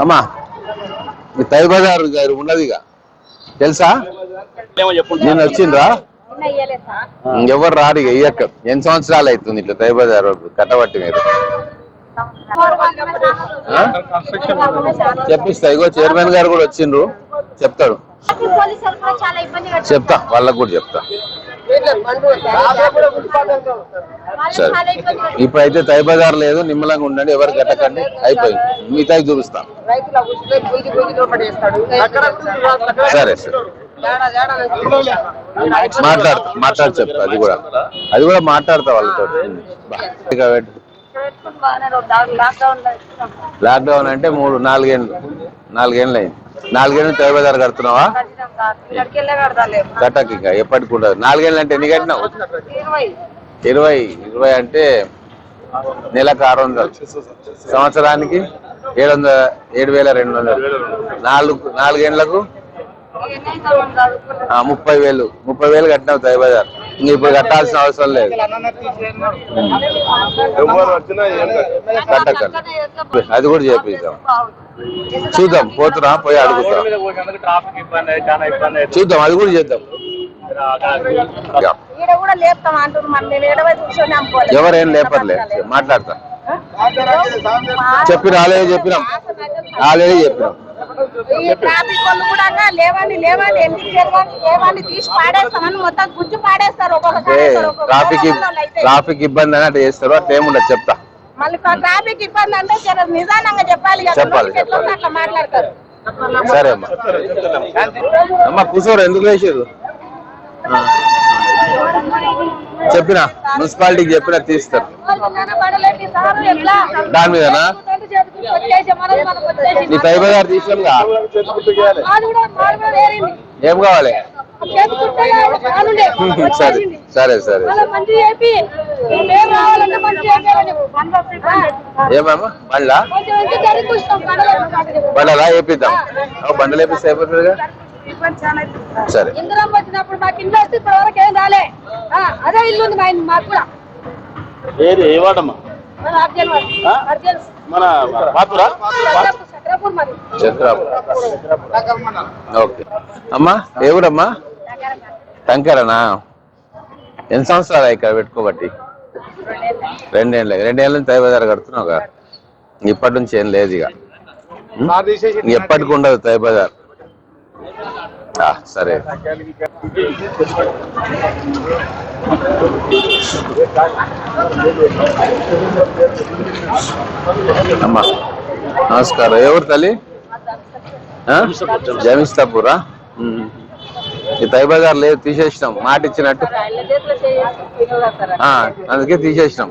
అమ్మా ఈ తై బజార్ గారు ఉన్నది ఇక తెలుసా నేను వచ్చిండ్రా? ఎవరు రారు ఇక ఇయ్యక్క. ఎన్ని సంవత్సరాలు అవుతుంది ఇట్లా తై బజార్ కట్టబట్టి మీరు? చెప్పిస్తా. ఇగో చైర్మన్ గారు కూడా వచ్చిండ్రు. చెప్తాడు. పోలీసులు కూడా చాలా ఇబ్బంది చెప్తా. వాళ్ళకు కూడా చెప్తా. సరే. ఇప్పుడైతే తైబజార్ లేదు నిమ్మలంగా ఉండండి ఎవరు కట్టకండి అయిపోయింది. మిగతా చూపిస్తాం. సరే సరే. మాట్లాడతా మాట్లాడి మాట్లాడు చెప్తా అది కూడా. అది కూడా మాట్లాడతా వాళ్ళతో. లాక్డౌన్ అంటే మూడు నాలుగేళ్ళు నాలుగేళ్ళు అయింది. నాలుగేళ్ళు తై బజార్ కడుతున్నావా? కట్టకి ఇంకా ఎప్పటికి ఉండదు. నాలుగేళ్ళు అంటే ఎన్ని కట్టినావు? ఇరవై. ఇరవై అంటే నెలకు ఆరు వందలు. సంవత్సరానికి ఏడు వందల ఏడు వేల రెండు వందలు. నాలుగు నాలుగేళ్ళకు ముప్పై వేలు. ముప్పై వేలు కట్టినావు తై బజార్ ఇంక ఇప్పుడు కట్టాల్సిన అవసరం లేదు. కట్టకండి. అది కూడా చేపిద్దాం. చూద్దాం పోతున్నా పోయి అడుగుతాం. ట్రాఫిక్ ఇబ్బంది చాలా ఇబ్బంది చూద్దాం. అది కూడా చేద్దాం ఎవరేం లేపర్లే. మాట్లాడతా. చెప్పిన ఆల్రెడీ చెప్పినాం. ఆల్రెడీ చెప్పినాం. ట్రాఫిక్ వాళ్ళు కూడా లేవండి లేవండి ఎందుకు లేవండి తీసి పాడేస్తామని మొత్తం గుజ్జు పాడేస్తారు ఒక్కొక్క అంటే ట్రాఫిక్. ట్రాఫిక్ ఇబ్బంది అని అట్లా చేస్తారు అట్లా ఏముండదు చెప్తా. మళ్ళీ ట్రాఫిక్ ఇబ్బంది అంటే జర నిదానంగా చెప్పాలి చెప్పాలి, అట్లా మాట్లాడతారు. సరే అమ్మా. అమ్మా కూర్చోరు ఎందుకు వేసారు చెప్పిన? మున్సిపాలిటీకి చెప్పిన తీస్తారు. దాని మీదనా? నీ తై గారు తీసుకెళ్ళగా ఏం కావాలి? సరే సరే సరే. ఏమమ్మా? బండ్లా? బండలా వేపిద్దాం బండలు వేపిస్తే అయిపోతుందిగా సరే. ఇందిరం వచ్చినప్పుడు మాకు ఇల్లు వస్తే ఇప్పటి వరకు ఏం రాలే. ఆ, అదే ఇల్లు ఉంది మా మాకు కూడా. ఏది ఏ వాడమ్మా మన పాతురా? ఓకే. అమ్మా ఏ ఊరమ్మా? టంకరనా? ఎన్ని సంవత్సరాలు ఇక్కడ పెట్టుకోబట్టి? రెండేళ్ళు. రెండేళ్ళ నుంచి తైబజార్ కడుతున్నావు ఇప్పటి నుంచి ఏం లేదు ఇక. ఎప్పటికి ఉండదు తైబజార్ సరే. అమ్మా నమస్కారం. ఎవరు తల్లి? జమిస్తాపూరా. ఈ తైబజార్ లేదు తీసేసినాం. మాట ఇచ్చినట్టు. అందుకే తీసేసినాం.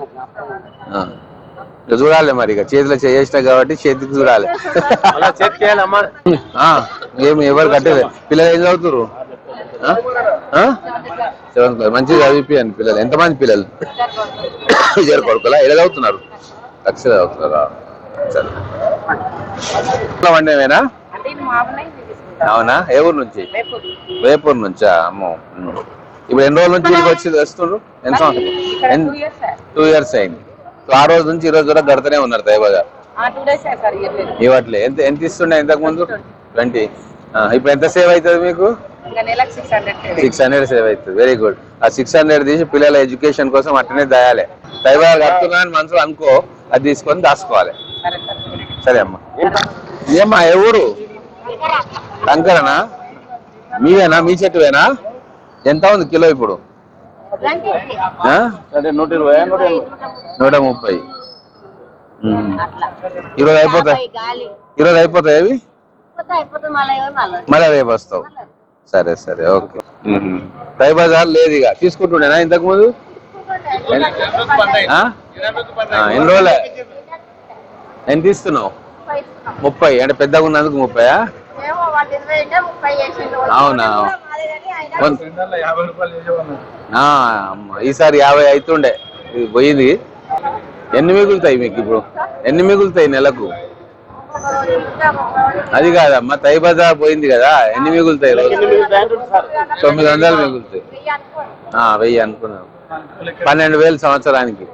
చూడాలి మరి ఇక. చేతిలో చేసిన కాబట్టి చేతికి చూడాలి. ఏమి ఎవరు కట్టేది? పిల్లలు ఏం చదువుతురు సెవెంత్ క్లాస్. మంచిగా చదివిపియండి పిల్లలు. ఎంతమంది పిల్లలు? ఇద్దరు కొడుకులా? ఎలా చదువుతున్నారు? లక్ష చదువుతున్నారా? సరే. వండేవేనా అవునా? ఏ ఊరు నుంచి? వేపూర్ నుంచా? అమ్మో. ఇప్పుడు ఎన్ని రోజుల నుంచి ఇక్కడికి వచ్చి వస్తుండ్రు ఎంత టూ ఇయర్స్ అయింది. ఆ రోజు నుంచి ఈ రోజు గడతనే ఉన్నారు సార్ ఇవ్వలేదు ఇవ్వట్లే. ఎంత ఎంత ఇస్తుండే ఇంతకు ముందు? ట్వంటీ. ఇప్పుడు ఎంత సేవ్ అవుతుంది మీకు? సిక్స్ హండ్రెడ్ సేవ్ అవుతుంది. వెరీ గుడ్ ఆ సిక్స్ హండ్రెడ్ తీసి పిల్లల ఎడ్యుకేషన్ కోసం అట్టనే దాయాలి. దైవాలు కడుతున్నా అని మనసులో అనుకో అది తీసుకొని దాచుకోవాలి. సరే అమ్మా. ఏమ్మా ఊరు? కంకరనా మీవేనా? మీ చెట్టువేనా? ఎంత ఉంది కిలో ఇప్పుడు? అంటే నూట ఇరవై నూట నూట ముప్పై. ఈరోజు అయిపోతాయి? ఈరోజు అయిపోతాయి అవి? మళ్ళీ రేపు వస్తావు. సరే సరే ఓకే. టై బజార్ లేదు ఇక. తీసుకుంటుండేనా ఇంతకు ముందు? ఎన్ని రోజులే? ఎంత ఇస్తున్నావు ముప్పై అంటే పెద్దగా ఉన్నందుకు ముప్పై అవునా? ఈసారి యాభై అవుతుండే ఇది పోయింది. ఎన్ని మిగులుతాయి మీకు ఇప్పుడు? ఎన్ని మిగులుతాయి నెలకు? అది కాదమ్మా తై బజార్ పోయింది కదా. ఎన్ని మిగులుతాయి తొమ్మిది వందలు మిగులుతాయి. ఆ, వెయ్యి అనుకున్నాం పన్నెండు వేలు సంవత్సరానికి.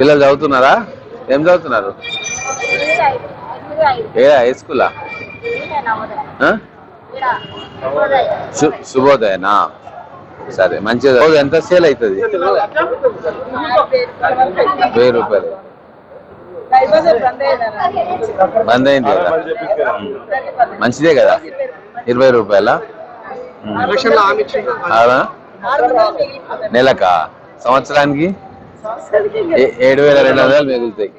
పిల్లలు చదువుతున్నారా? ఏం చదువుతున్నారు? ఏ హై స్కూలా శుభోదయనా? సరే మంచిది. ఎంత సేల్ అవుతుంది? వెయ్యి రూపాయలు. బంద్ అయింది కదా? మంచిదే కదా? ఇరవై రూపాయల. నెలకా? సంవత్సరానికి? ఏడు వేల రెండు వందలు మిగులుతాయి.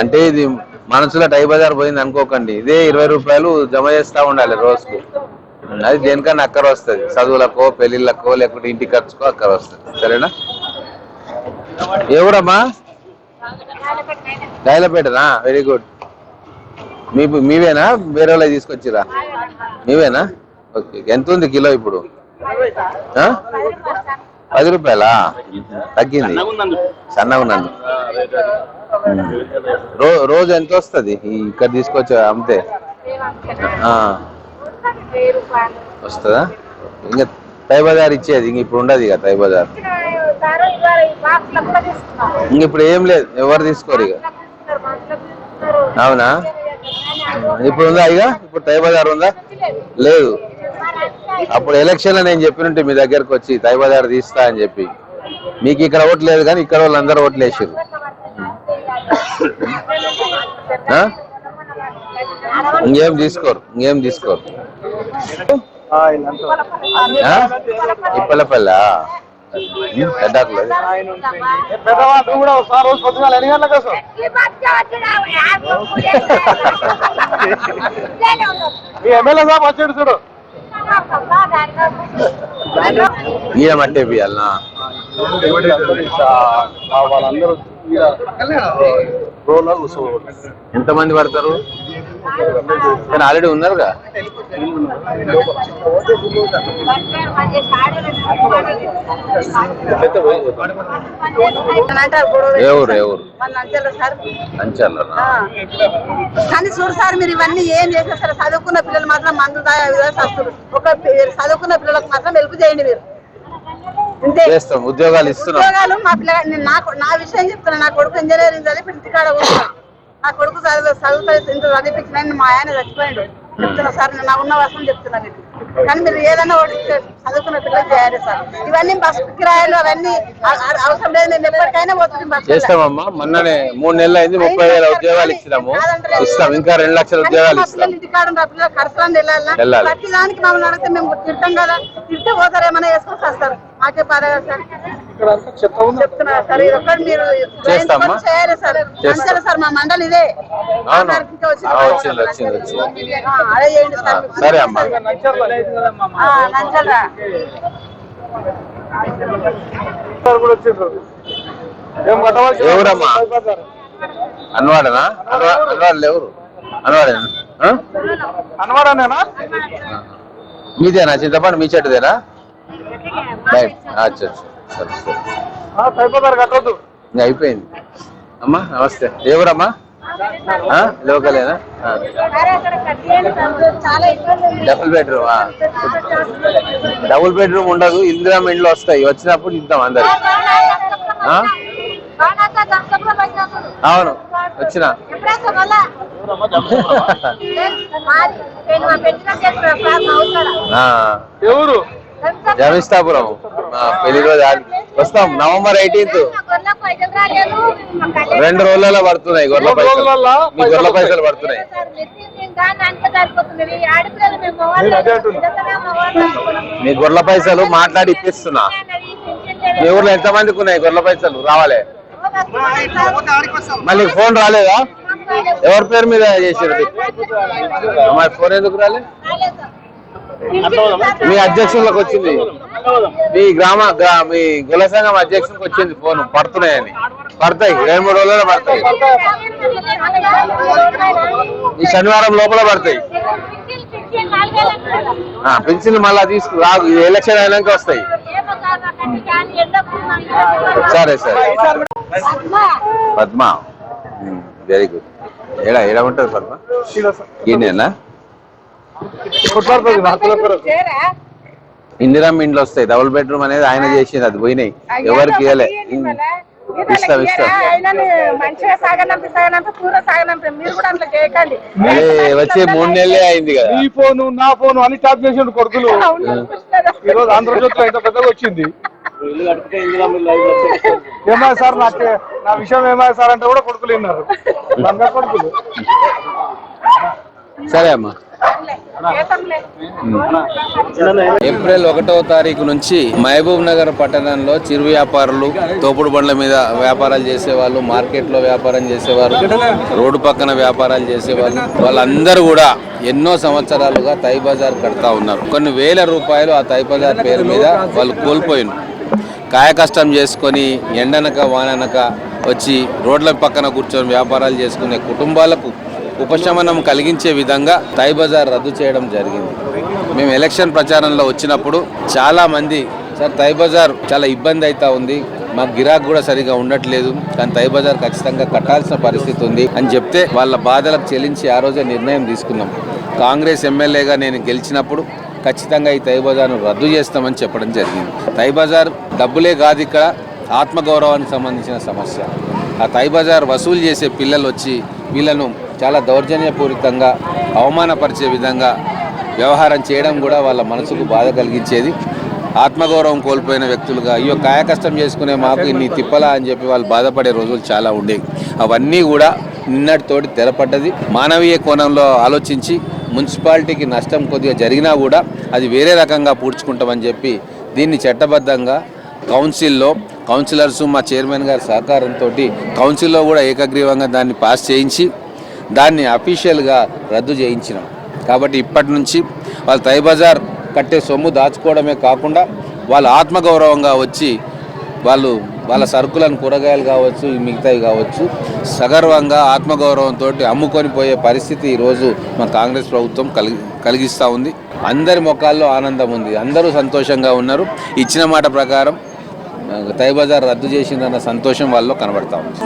అంటే ఇది మనసులో టై బజార్ పోయింది అనుకోకండి. ఇదే ఇరవై రూపాయలు జమ చేస్తా ఉండాలి రోజుకు. అది దేనికన్నా అక్కర వస్తుంది. చదువులకో పెళ్ళిళ్ళకో లేకుంటే ఇంటి ఖర్చుకో అక్కర వస్తుంది. సరేనా? ఎవరమ్మా? గాయలపేటనా వెరీ గుడ్ మీ మీవేనా? వేరే వాళ్ళకి తీసుకొచ్చిరా? మీవేనా? ఓకే. ఎంత ఉంది కిలో ఇప్పుడు? పది రూపాయలా? తగ్గింది. సన్నగా ఉన్నందు రో రోజు ఎంత వస్తుంది? ఇక్కడ తీసుకొచ్చి అమ్మితే ఆ, వస్తుందా? ఇంకా తై బజార్ ఇచ్చేది. ఇంక ఇప్పుడు ఉండదు ఇక తైబజార్ ఇంక ఇప్పుడు ఏం లేదు. ఎవరు తీసుకోరు ఇక అవునా? ఇప్పుడు ఉందా ఇక ఇప్పుడు తైబజార్ ఉందా? లేదు. అప్పుడు ఎలక్షన్ నేను చెప్పినట్టు మీ దగ్గరకు వచ్చి తైబజార్ తీస్తా అని చెప్పి. మీకు ఇక్కడ ఓట్లేదు కానీ ఇక్కడ వాళ్ళందరూ ఓట్లు వేసారు ఇంకేం తీసుకోరు ఇంకేం తీసుకోరు? ఇప్పలపల్లి? పెద్దాకులు ఎమ్మెల్యే సాబ్ వచ్చాడు చూడు. వాళ్ళందరూ రోడ్లో కూర్చోవాలి ఎంతమంది పడతారు? కానీ ఆల్రెడీ ఉన్నారుగా? ఏ ఊరు అంచర్లనా? కానీ చూడు సార్ మీరు ఇవన్నీ ఏం చేసినా సరే చదువుకున్న పిల్లలు మాత్రం మందు తాగే చదువుకున్న పిల్లలకు మాత్రం వెలుపు చేయండి మీరు. చేస్తాం ఉద్యోగాలు ఇస్తున్నాం. ఉద్యోగాలు మా పిల్ల నేను నా విషయం చెప్తున్నా నా కొడుకు ఇంజనీరింగ్ చదివి ఇంటికాడ కూర్చున్నా నా కొడుకు చదువు చదువుతా ఇంత చదివించిన మా ఆయన చచ్చిపోయాడు. చెప్తున్నా సార్ నేను నా ఉన్న వర్షం చెప్తున్నా మీకు కానీ మీరు ఏదైనా ఒకటి చదువుకున్న పిల్లలు చేయాలి సార్. ఇవన్నీ బస్ కిరాయిలు అవన్నీ అవసరం లేదు. నేను ఎప్పటికైనా పోతుంది బస్ చేస్తామమ్మా. మొన్ననే మూడు నెలలు అయింది. ముప్పై వేల ఉద్యోగాలు ఇచ్చినాము. ఇస్తాం. ఇంకా రెండు లక్షల ఉద్యోగాలు ఇస్తాం. ఇంటికాడ పిల్లలు ఖర్చులను వెళ్ళాలి? వెళ్ళాలి. ప్రతి దానికి మమ్మల్ని అడిగితే మేము తిడతాం కదా. తిడితే పోతారు. ఏమైనా వేసుకొని వస్తారు. మాకే కదా సార్. ఇక్కడ అంతా చెత్త ఉంది. చెప్తున్నా సార్. ఇది ఒక్కటి మీరు చేయాలి సార్. చేస్తాం. అంతే సార్. మా మండలి ఇదే. వచ్చింది. వచ్చింది, వచ్చింది, సార్ అమ్మా. ఎవరమ్మా? అన్వాడనా అన్వా అన్వాడలు ఎవరు? అన్వాడేనా? అనవాడనేనా మీదేనా? చింతపండు మీ చెట్టుదేనా? అచ్చా. సరే సరే. అయిపోయింది. అమ్మా నమస్తే. ఎవరమ్మా? లోకలేనా. డబుల్ బెడ్రూమ్ డబుల్ బెడ్రూమ్ ఉండదు ఇందిరా ఇండ్లు వస్తాయి వచ్చినప్పుడు ఇద్దాం అందరు. అవును వచ్చిన. ఎవరు. జమిస్తాపురం పెళ్ళి రోజు వస్తాం. నవంబర్ ఎయిటీన్త్ రాలేదు. రెండు రోజులలో పడుతున్నాయి గొర్రెల పైసలు. మీ గొర్రెల పైసలు పడుతున్నాయి. మీ గొర్రెల పైసలు మాట్లాడి ఇప్పిస్తున్నా. మీ ఊర్లో ఎంత మందికి ఉన్నాయి గొర్రెల పైసలు? రావాలి. మళ్ళీ ఫోన్ రాలేదా? ఎవరి పేరు మీద చేసారు మరి ఫోన్ ఎందుకు రాలే? మీ అధ్యక్షులకు వచ్చింది. మీ గ్రామ మీ గుల సంఘం అధ్యక్షులకు వచ్చింది ఫోన్. పడుతున్నాయని. పడతాయి. రెండు మూడు రోజుల్లో పడతాయి. ఈ శనివారం లోపల పడతాయి. ఆ, మళ్ళా తీసుకు రాదు ఎలక్షన్ అయినాక వస్తాయి. సరే సరే. పద్మ. Very good. ఏడా ఏడా ఉంటుంది పద్మ? ఈయనేనా? కొట్లాడుతుంది హక్కుల కొరకు ఇందిరా ఇండ్లు వస్తాయి. డబుల్ బెడ్రూమ్ అనేది ఆయన చేసింది అది పోయినాయి. ఎవరికి ఇవ్వలే. వచ్చి మూడు నెలలే అయింది కదా. నీ ఫోను నా ఫోను అని ట్యాప్ చేసిండు కొడుకులు. ఈ రోజు ఆంధ్రజ్యోతిలో ఇంత పెద్దగా వచ్చింది. ఏమయ్య సార్ నాకు నా విషయం ఏమయ్య సార్ అంటే కూడా కొడుకులు విన్నారు కొడుకులు. సరే అమ్మా. ఏప్రిల్ ఒకటో తారీఖు నుంచి మహబూబ్ నగర్ పట్టణంలో చిరు వ్యాపారులు తోపుడు బండ్ల మీద వ్యాపారాలు చేసేవాళ్ళు మార్కెట్లో వ్యాపారం చేసేవారు రోడ్డు పక్కన వ్యాపారాలు చేసేవాళ్ళు. వాళ్ళందరూ కూడా ఎన్నో సంవత్సరాలుగా తై బజార్ కడతా ఉన్నారు. కొన్ని వేల రూపాయలు ఆ తై బజార్ పేరు మీద వాళ్ళు కోల్పోయినారు. కాయ కష్టం చేసుకొని ఎండనక వాననక వచ్చి రోడ్ల పక్కన కూర్చొని వ్యాపారాలు చేసుకునే కుటుంబాలకు ఉపశమనం కలిగించే విధంగా తై బజార్ రద్దు చేయడం జరిగింది. మేము ఎలక్షన్ ప్రచారంలో వచ్చినప్పుడు చాలా మంది సార్ తై బజార్ చాలా ఇబ్బంది అవుతా ఉంది. మాకు గిరాక్ కూడా సరిగా ఉండట్లేదు. కానీ తై బజార్ ఖచ్చితంగా కట్టాల్సిన పరిస్థితి ఉంది అని చెప్తే వాళ్ళ బాధలకు చెల్లించి ఆ రోజే నిర్ణయం తీసుకున్నాం. కాంగ్రెస్ ఎమ్మెల్యేగా నేను గెలిచినప్పుడు ఖచ్చితంగా ఈ తై బజార్ను రద్దు చేస్తామని చెప్పడం జరిగింది. తై బజార్ డబ్బులే కాదు ఇక్కడ ఆత్మగౌరవానికి సంబంధించిన సమస్య. ఆ తై బజార్ వసూలు చేసే పిల్లలు వచ్చి వీళ్ళను చాలా దౌర్జన్యపూరితంగా అవమానపరిచే విధంగా వ్యవహారం చేయడం కూడా వాళ్ళ మనసుకు బాధ కలిగించేది. ఆత్మగౌరవం కోల్పోయిన వ్యక్తులుగా అయ్యో కాయకష్టం చేసుకునే మాకు ఇన్ని తిప్పలా అని చెప్పి వాళ్ళు బాధపడే రోజులు చాలా ఉండేవి. అవన్నీ కూడా నిన్నటితోటి తెరపడ్డది. మానవీయ కోణంలో ఆలోచించి మున్సిపాలిటీకి నష్టం కొద్దిగా జరిగినా కూడా అది వేరే రకంగా పూడ్చుకుంటామని చెప్పి దీన్ని చట్టబద్ధంగా కౌన్సిల్లో కౌన్సిలర్స్ మా చైర్మన్ గారి సహకారంతో కౌన్సిల్లో కూడా ఏకగ్రీవంగా దాన్ని పాస్ చేయించి దాన్ని అఫీషియల్గా రద్దు చేయించినాం. కాబట్టి ఇప్పటి నుంచి వాళ్ళు తై బజార్ కట్టే సొమ్ము దాచుకోవడమే కాకుండా వాళ్ళు ఆత్మగౌరవంగా వచ్చి వాళ్ళు వాళ్ళ సరుకులను కూరగాయలు కావచ్చు మిగతావి కావచ్చు సగర్వంగా ఆత్మగౌరవంతో అమ్ముకొని పోయే పరిస్థితి ఈరోజు మా కాంగ్రెస్ ప్రభుత్వం కలిగి కలిగిస్తూ ఉంది. అందరి ముఖాల్లో ఆనందం ఉంది. అందరూ సంతోషంగా ఉన్నారు. ఇచ్చిన మాట ప్రకారం తై బజార్ రద్దు చేసిందన్న సంతోషం వాళ్ళలో కనబడతా ఉంది.